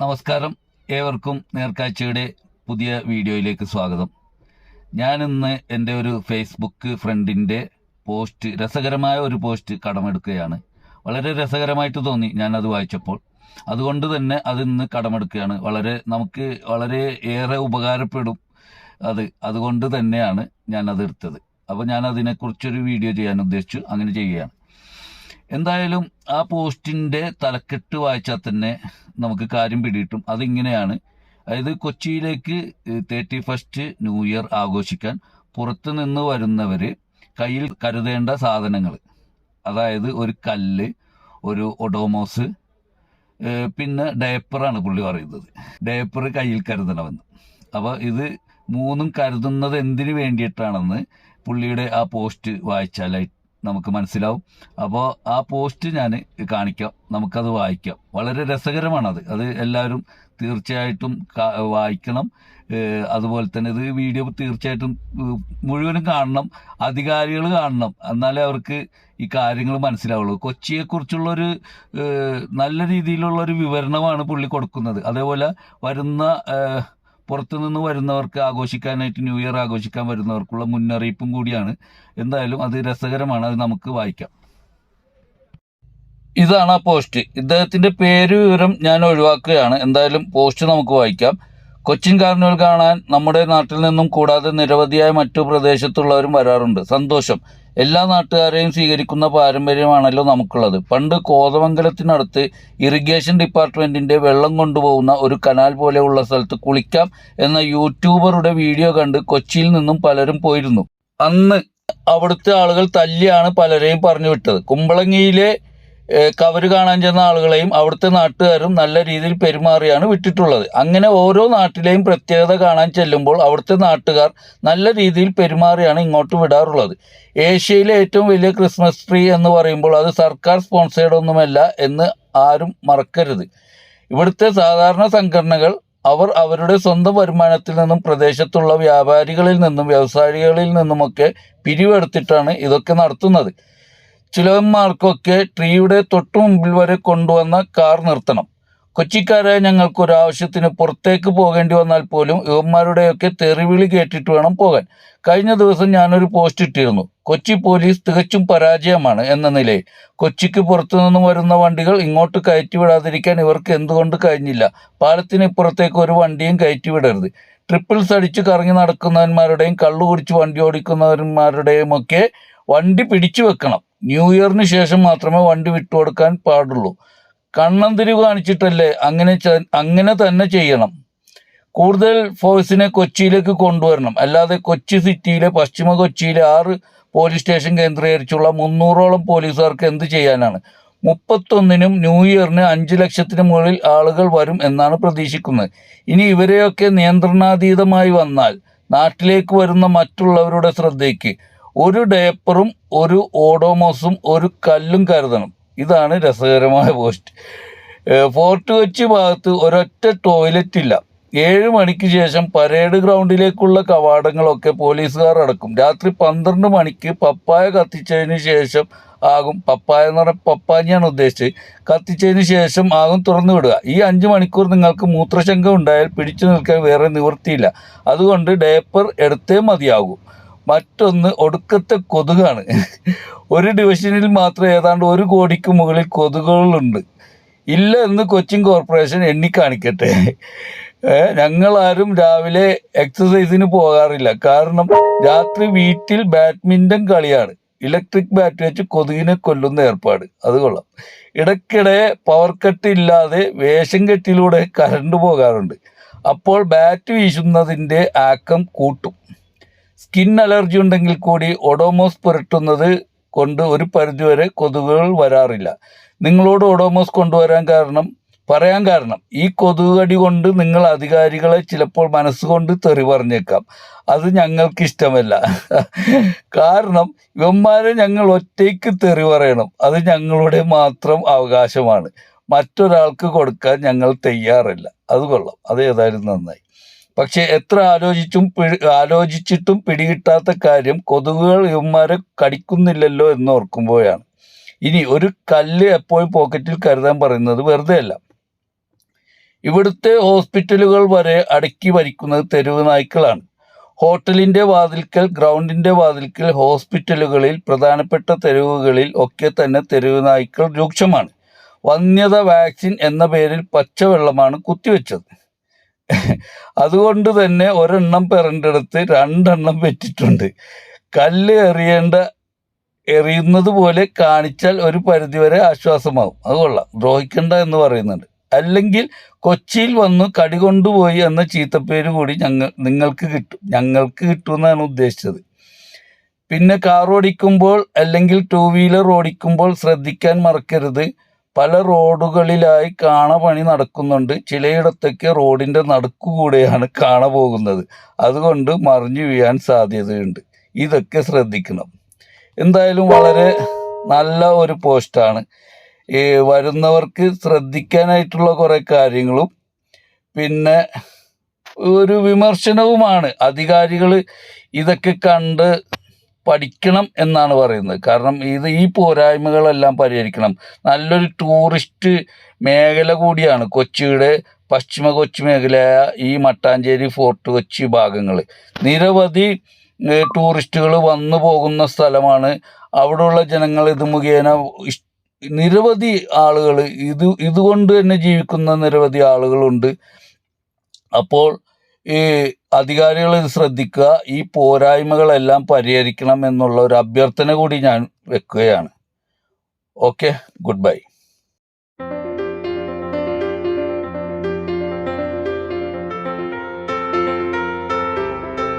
നമസ്കാരം. ഏവർക്കും നേർക്കാഴ്ചയുടെ പുതിയ വീഡിയോയിലേക്ക് സ്വാഗതം. ഞാനിന്ന് എന്റെ ഒരു ഫേസ്ബുക്ക് ഫ്രണ്ടിന്റെ പോസ്റ്റ് രസകരമായ ഒരു പോസ്റ്റ് കടമെടുക്കുകയാണ്. വളരെ രസകരമായിട്ട് തോന്നി ഞാനത് വായിച്ചപ്പോൾ. അതുകൊണ്ട് തന്നെ അതിന്ന് കടമെടുക്കുകയാണ്. വളരെ നമുക്ക് വളരെ ഏറെ ഉപകാരപ്പെടും അത്. അതുകൊണ്ട് തന്നെയാണ് ഞാനത് എടുത്തത്. അപ്പോൾ ഞാൻ അതിനെക്കുറിച്ചൊരു വീഡിയോ ചെയ്യാൻ ഉദ്ദേശിച്ചു. അങ്ങനെ ചെയ്യുകയാണ്. എന്തായാലും ആ പോസ്റ്റിന്റെ തലക്കെട്ട് വായിച്ചാൽ തന്നെ നമുക്ക് കാര്യം പിടിയിട്ടും അതിങ്ങനെയാണ്. അതായത് കൊച്ചിയിലേക്ക് തേർട്ടി ഫസ്റ്റ് ന്യൂ ഇയർ ആഘോഷിക്കാൻ പുറത്തു നിന്ന് വരുന്നവര് കയ്യിൽ കരുതേണ്ട സാധനങ്ങൾ. അതായത് ഒരു കല്ല് ഒരു ഒഡോമോസ് പിന്നെ ഡയപ്പറാണ് പുള്ളി പറയുന്നത്. ഡയപ്പർ കയ്യിൽ കരുതണമെന്ന്. അപ്പോൾ ഇത് മൂന്നും കരുതുന്നത് എന്തിനു വേണ്ടിയിട്ടാണെന്ന് പുള്ളിയുടെ ആ പോസ്റ്റ് വായിച്ചാലായി നമുക്ക് മനസ്സിലാവും. അപ്പോൾ ആ പോസ്റ്റ് ഞാൻ കാണിക്കാം. നമുക്കത് വായിക്കാം. വളരെ രസകരമാണത്. അത് എല്ലാവരും തീർച്ചയായിട്ടും വായിക്കണം. അതുപോലെ തന്നെ ഇത് വീഡിയോ തീർച്ചയായിട്ടും മുഴുവനും കാണണം. അധികാരികൾ കാണണം. എന്നാലേ അവർക്ക് ഈ കാര്യങ്ങൾ മനസ്സിലാവുള്ളൂ. കൊച്ചിയെക്കുറിച്ചുള്ളൊരു നല്ല രീതിയിലുള്ള ഒരു വിവരണമാണ് പുള്ളി കൊടുക്കുന്നത്. അതേപോലെ വരുന്ന പുറത്തുനിന്ന് വരുന്നവർക്ക് ആഘോഷിക്കാനായിട്ട് ന്യൂ ഇയർ ആഘോഷിക്കാൻ വരുന്നവർക്കുള്ള മുന്നറിയിപ്പും കൂടിയാണ്. എന്തായാലും അത് രസകരമാണ്. അത് നമുക്ക് വായിക്കാം. ഇതാണ് ആ പോസ്റ്റ് ഇദ്ദേഹത്തിന്റെ പേര് വിവരം ഞാൻ ഒഴിവാക്കുകയാണ്. എന്തായാലും പോസ്റ്റ് നമുക്ക് വായിക്കാം. കൊച്ചിൻ കാർണിവൽ കാണാൻ നമ്മുടെ നാട്ടിൽ നിന്നും കൂടാതെ നിരവധിയായ മറ്റു പ്രദേശത്തുള്ളവരും വരാറുണ്ട്. സന്തോഷം. എല്ലാ നാട്ടുകാരെയും സ്വീകരിക്കുന്ന പാരമ്പര്യമാണല്ലോ നമുക്കുള്ളത്. പണ്ട് കോതമംഗലത്തിനടുത്ത് ഇറിഗേഷൻ ഡിപ്പാർട്ട്മെന്റിന്റെ വെള്ളം കൊണ്ടുപോകുന്ന ഒരു കനാൽ പോലെയുള്ള സ്ഥലത്ത് കുളിക്കാം എന്ന യൂട്യൂബറുടെ വീഡിയോ കണ്ട് കൊച്ചിയിൽ നിന്നും പലരും പോയിരുന്നു. അന്ന് അവിടുത്തെ ആളുകൾ തല്ലിയാണ് പലരെയും പറഞ്ഞു വിട്ടത്. കുമ്പളങ്ങിയിലെ കവര് കാണാൻ ചെന്ന ആളുകളെയും അവിടുത്തെ നാട്ടുകാരും നല്ല രീതിയിൽ പെരുമാറിയാണ് വിട്ടിട്ടുള്ളത്. അങ്ങനെ ഓരോ നാട്ടിലെയും പ്രത്യേകത കാണാൻ ചെല്ലുമ്പോൾ അവിടുത്തെ നാട്ടുകാർ നല്ല രീതിയിൽ പെരുമാറിയാണ് ഇങ്ങോട്ട് വിടാറുള്ളത്. ഏഷ്യയിലെ ഏറ്റവും വലിയ ക്രിസ്മസ് ട്രീ എന്ന് പറയുമ്പോൾ അത് സർക്കാർ സ്പോൺസേഡ് ഒന്നുമല്ല എന്ന് ആരും മറക്കരുത്. ഇവിടുത്തെ സാധാരണ സംഘടനകൾ അവർ അവരുടെ സ്വന്തം വരുമാനത്തിൽ നിന്നും പ്രദേശത്തുള്ള വ്യാപാരികളിൽ നിന്നും വ്യവസായികളിൽ നിന്നുമൊക്കെ പിരിവെടുത്തിട്ടാണ് ഇതൊക്കെ നടത്തുന്നത്. ചിലവന്മാർക്കൊക്കെ ട്രീയുടെ തൊട്ടു മുമ്പിൽ വരെ കൊണ്ടുവന്ന കാർ നിർത്തണം. കൊച്ചിക്കാരായ ഞങ്ങൾക്ക് ഒരു ആവശ്യത്തിന് പുറത്തേക്ക് പോകേണ്ടി വന്നാൽ പോലും യുവന്മാരുടെയൊക്കെ തെറിവിളി കേട്ടിട്ട് വേണം പോകാൻ. കഴിഞ്ഞ ദിവസം ഞാനൊരു പോസ്റ്റ് ഇട്ടിരുന്നു. കൊച്ചി പോലീസ് തികച്ചും പരാജയമാണ് എന്ന നിലയിൽ. കൊച്ചിക്ക് പുറത്തുനിന്നും വരുന്ന വണ്ടികൾ ഇങ്ങോട്ട് കയറ്റിവിടാതിരിക്കാൻ ഇവർക്ക് എന്തുകൊണ്ട് കഴിഞ്ഞില്ല? പാലത്തിന് ഇപ്പുറത്തേക്ക് ഒരു വണ്ടിയും കയറ്റിവിടരുത്. ട്രിപ്പിൾസ് അടിച്ച് കറങ്ങി നടക്കുന്നവന്മാരുടെയും കള്ളു കുടിച്ച് വണ്ടി ഓടിക്കുന്നവന്മാരുടെയും ഒക്കെ വണ്ടി പിടിച്ചു വെക്കണം. ന്യൂ ഇയറിന് ശേഷം മാത്രമേ വണ്ടി വിട്ടുകൊടുക്കാൻ പാടുള്ളൂ. കണ്ണന്തിരിവ് കാണിച്ചിട്ടല്ലേ അങ്ങനെ അങ്ങനെ തന്നെ ചെയ്യണം. കൂടുതൽ ഫോഴ്സിനെ കൊച്ചിയിലേക്ക് കൊണ്ടുവരണം. അല്ലാതെ കൊച്ചി സിറ്റിയിലെ പശ്ചിമ കൊച്ചിയിലെ ആറ് പോലീസ് സ്റ്റേഷൻ കേന്ദ്രീകരിച്ചുള്ള മുന്നൂറോളം പോലീസുകാർക്ക് എന്ത് ചെയ്യാനാണ്? മുപ്പത്തൊന്നിനും ന്യൂ ഇയറിന് അഞ്ച് ലക്ഷത്തിന് മുകളിൽ ആളുകൾ വരും എന്നാണ് പ്രതീക്ഷിക്കുന്നത്. ഇനി ഇവരെയൊക്കെ നിയന്ത്രണാതീതമായി വന്നാൽ നാട്ടിലേക്ക് വരുന്ന മറ്റുള്ളവരുടെ ശ്രദ്ധയ്ക്ക് ഒരു ഡേപ്പറും ഒരു ഓഡോമോസും ഒരു കല്ലും കരുതണം. ഇതാണ് രസകരമായ പോസ്റ്റ്. ഫോർട്ട് കൊച്ചി ഭാഗത്ത് ഒരൊറ്റ ടോയ്ലറ്റ് ഇല്ല. ഏഴ് മണിക്ക് ശേഷം പരേഡ് ഗ്രൗണ്ടിലേക്കുള്ള കവാടങ്ങളൊക്കെ പോലീസുകാർ അടക്കും രാത്രി പന്ത്രണ്ട് മണിക്ക് പപ്പായ കത്തിച്ചതിന് ശേഷം ആകും. പപ്പായ എന്ന് പറഞ്ഞാൽ പപ്പാഞ്ഞാണ് ഉദ്ദേശിച്ചത്. കത്തിച്ചതിന് ശേഷം ആകും തുറന്നു വിടുക. ഈ അഞ്ച് മണിക്കൂർ നിങ്ങൾക്ക് മൂത്രശങ്ക ഉണ്ടായാൽ പിടിച്ചു നിൽക്കാൻ വേറെ നിവൃത്തിയില്ല. അതുകൊണ്ട് ഡേപ്പർ എടുത്തേ മതിയാകൂ. മറ്റൊന്ന് ഒടുക്കത്തെ കൊതുകാണ്. ഒരു ഡിവിഷനിൽ മാത്രം ഏതാണ്ട് ഒരു കോടിക്ക് മുകളിൽ കൊതുകുകളുണ്ട്. ഇല്ല എന്ന് കൊച്ചിൻ കോർപ്പറേഷൻ എണ്ണിക്കാണിക്കട്ടെ ഞങ്ങളാരും രാവിലെ എക്സസൈസിന് പോകാറില്ല. കാരണം രാത്രി വീട്ടിൽ ബാഡ്മിന്റൺ കളിയാണ്. ഇലക്ട്രിക് ബാറ്റ് വെച്ച് കൊതുകിനെ കൊല്ലുന്ന ഏർപ്പാട്. അത് കൊള്ളാം. ഇടയ്ക്കിടെ പവർ കട്ട് ഇല്ലാതെ വേഷം കെട്ടിലൂടെ കറണ്ട് പോകാറുണ്ട്. അപ്പോൾ ബാറ്റ് വീശുന്നതിന്റെ ആക്കം കൂട്ടും. സ്കിൻ അലർജി ഉണ്ടെങ്കിൽ കൂടി ഒഡോമോസ് പുരട്ടുന്നത് കൊണ്ട് ഒരു പരിധിവരെ കൊതുകുകൾ വരാറില്ല. നിങ്ങളോട് ഒഡോമോസ് കൊണ്ടുവരാൻ കാരണം പറയാൻ കാരണം ഈ കൊതുകടി കൊണ്ട് നിങ്ങൾ അധികാരികളെ ചിലപ്പോൾ മനസ്സുകൊണ്ട് തെറി പറഞ്ഞേക്കാം. അത് ഞങ്ങൾക്ക് ഇഷ്ടമല്ല കാരണം ഇവന്മാരെ ഞങ്ങൾ ഒറ്റയ്ക്ക് തെറി പറയണം. അത് ഞങ്ങളുടെ മാത്രം അവകാശമാണ്. മറ്റൊരാൾക്ക് കൊടുക്കാൻ ഞങ്ങൾ തയ്യാറല്ല. അത് കൊള്ളാം. അത് ഏതായാലും നന്നായി. പക്ഷെ എത്ര ആലോചിച്ചും ആലോചിച്ചിട്ടും പിടികിട്ടാത്ത കാര്യം കൊതുകുകൾ ഇവന്മാരെ കടിക്കുന്നില്ലല്ലോ എന്ന് ഓർക്കുമ്പോഴാണ്. ഇനി ഒരു കല്ല് എപ്പോഴും പോക്കറ്റിൽ കരുതാൻ പറയുന്നത് വെറുതെ അല്ല. ഇവിടുത്തെ ഹോസ്പിറ്റലുകൾ വരെ അടക്കി ഭരിക്കുന്നത് തെരുവ് നായ്ക്കളാണ്. ഹോട്ടലിന്റെ വാതിൽക്കൽ ഗ്രൗണ്ടിന്റെ വാതിൽക്കൽ ഹോസ്പിറ്റലുകളിൽ പ്രധാനപ്പെട്ട തെരുവുകളിൽ ഒക്കെ തന്നെ തെരുവ് നായ്ക്കൾ രൂക്ഷമാണ്. വന്യത വാക്സിൻ എന്ന പേരിൽ പച്ചവെള്ളമാണ് കുത്തിവെച്ചത്. അതുകൊണ്ട് തന്നെ ഒരെണ്ണം പിറണ്ടെടുത്ത് രണ്ടെണ്ണം വെച്ചിട്ടുണ്ട്. കല്ല് എറിയേണ്ട എറിയുന്നത് പോലെ കാണിച്ചാൽ ഒരു പരിധിവരെ ആശ്വാസമാവും. അത് കൊള്ളാം. ദ്രോഹിക്കണ്ട എന്ന് പറയുന്നുണ്ട്. അല്ലെങ്കിൽ കൊച്ചിയിൽ വന്നു കടി കൊണ്ടുപോയി എന്ന ചീത്തപ്പേര് കൂടി ഞങ്ങൾ നിങ്ങൾക്ക് കിട്ടും. ഞങ്ങൾക്ക് കിട്ടുമെന്നാണ് ഉദ്ദേശിച്ചത്. പിന്നെ കാർ ഓടിക്കുമ്പോൾ അല്ലെങ്കിൽ ടൂ വീലർ ഓടിക്കുമ്പോൾ ശ്രദ്ധിക്കാൻ മറക്കരുത്. പല റോഡുകളിലായി കാണ പണി നടക്കുന്നുണ്ട്. ചിലയിടത്തൊക്കെ റോഡിന്റെ നടുക്കുകൂടെയാണ് കാണ പോകുന്നത് അതുകൊണ്ട് മറിഞ്ഞു വീഴാൻ സാധ്യതയുണ്ട്. ഇതൊക്കെ ശ്രദ്ധിക്കണം. എന്തായാലും വളരെ നല്ല ഒരു പോസ്റ്റാണ്. ഈ വരുന്നവർക്ക് ശ്രദ്ധിക്കാനായിട്ടുള്ള കുറേ കാര്യങ്ങളും പിന്നെ ഒരു വിമർശനവുമാണ്. അധികാരികൾ ഇതൊക്കെ കണ്ട് പഠിക്കണം എന്നാണ് പറയുന്നത്. കാരണം ഇത് ഈ പോരായ്മകളെല്ലാം പരിഹരിക്കണം. നല്ലൊരു ടൂറിസ്റ്റ് മേഖല കൂടിയാണ് കൊച്ചിയുടെ പശ്ചിമ കൊച്ചി മേഖലയായ ഈ മട്ടാഞ്ചേരി ഫോർട്ട് കൊച്ചി ഭാഗങ്ങൾ നിരവധി ടൂറിസ്റ്റുകൾ വന്നു പോകുന്ന സ്ഥലമാണ്. അവിടെയുള്ള ജനങ്ങൾ ഇത് മുഖേന നിരവധി ആളുകൾ ഇത് ഇതുകൊണ്ട് തന്നെ ജീവിക്കുന്ന നിരവധി ആളുകളുണ്ട്. അപ്പോൾ ഈ അധികാരികൾ ഇത് ശ്രദ്ധിക്കുക ഈ പോരായ്മകളെല്ലാം പരിഹരിക്കണം എന്നുള്ള ഒരു അഭ്യർത്ഥന കൂടി ഞാൻ വെക്കുകയാണ്. Okay good bye